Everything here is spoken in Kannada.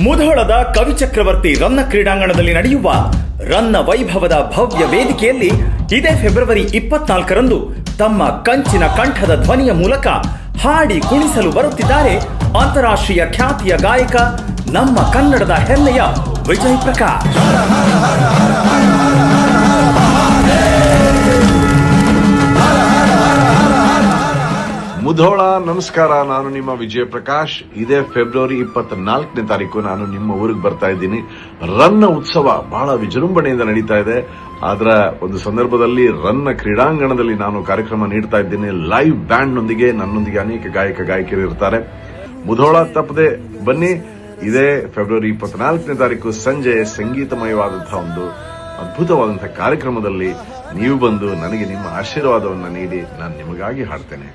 ಮುಧೋಳದ ಕವಿಚಕ್ರವರ್ತಿ ರನ್ನ ಕ್ರೀಡಾಂಗಣದಲ್ಲಿ ನಡೆಯುವ ರನ್ನ ವೈಭವದ ಭವ್ಯ ವೇದಿಕೆಯಲ್ಲಿ ಇದೇ ಫೆಬ್ರವರಿ ಇಪ್ಪತ್ನಾಲ್ಕರಂದು ತಮ್ಮ ಕಂಚಿನ ಕಂಠದ ಧ್ವನಿಯ ಮೂಲಕ ಹಾಡಿ ಕುಣಿಸಲು ಬರುತ್ತಿದ್ದಾರೆ ಅಂತಾರಾಷ್ಟ್ರೀಯ ಖ್ಯಾತಿಯ ಗಾಯಕ ನಮ್ಮ ಕನ್ನಡದ ಹೆಮ್ಮೆಯ ವಿಜಯ್ ಪ್ರಕಾಶ್. ಮುಧೋಳ, ನಮಸ್ಕಾರ, ನಾನು ನಿಮ್ಮ ವಿಜಯ ಪ್ರಕಾಶ್ ಇದೇ ಫೆಬ್ರವರಿ ಇಪ್ಪತ್ನಾಲ್ಕನೇ ತಾರೀಕು ನಾನು ನಿಮ್ಮ ಊರಿಗೆ ಬರ್ತಾ ಇದ್ದೀನಿ. ರನ್ನ ಉತ್ಸವ ಬಹಳ ವಿಜೃಂಭಣೆಯಿಂದ ನಡೀತಾ ಇದೆ. ಅದರ ಒಂದು ಸಂದರ್ಭದಲ್ಲಿ ರನ್ನ ಕ್ರೀಡಾಂಗಣದಲ್ಲಿ ನಾನು ಕಾರ್ಯಕ್ರಮ ನೀಡ್ತಾ ಇದ್ದೀನಿ. ಲೈವ್ ಬ್ಯಾಂಡ್ ನೊಂದಿಗೆ ನನ್ನೊಂದಿಗೆ ಅನೇಕ ಗಾಯಕ, ಗಾಯಕಿಯರು ಇರ್ತಾರೆ. ಮುಧೋಳ, ತಪ್ಪದೆ ಬನ್ನಿ. ಇದೇ ಫೆಬ್ರವರಿ ಇಪ್ಪತ್ನಾಲ್ಕನೇ ತಾರೀಕು ಸಂಜೆ ಸಂಗೀತಮಯವಾದಂತಹ ಒಂದು ಅದ್ಭುತವಾದಂತಹ ಕಾರ್ಯಕ್ರಮದಲ್ಲಿ ನೀವು ಬಂದು ನನಗೆ ನಿಮ್ಮ ಆಶೀರ್ವಾದವನ್ನು ನೀಡಿ ನಾನು ನಿಮಗಾಗಿ ಹಾಡ್ತೇನೆ.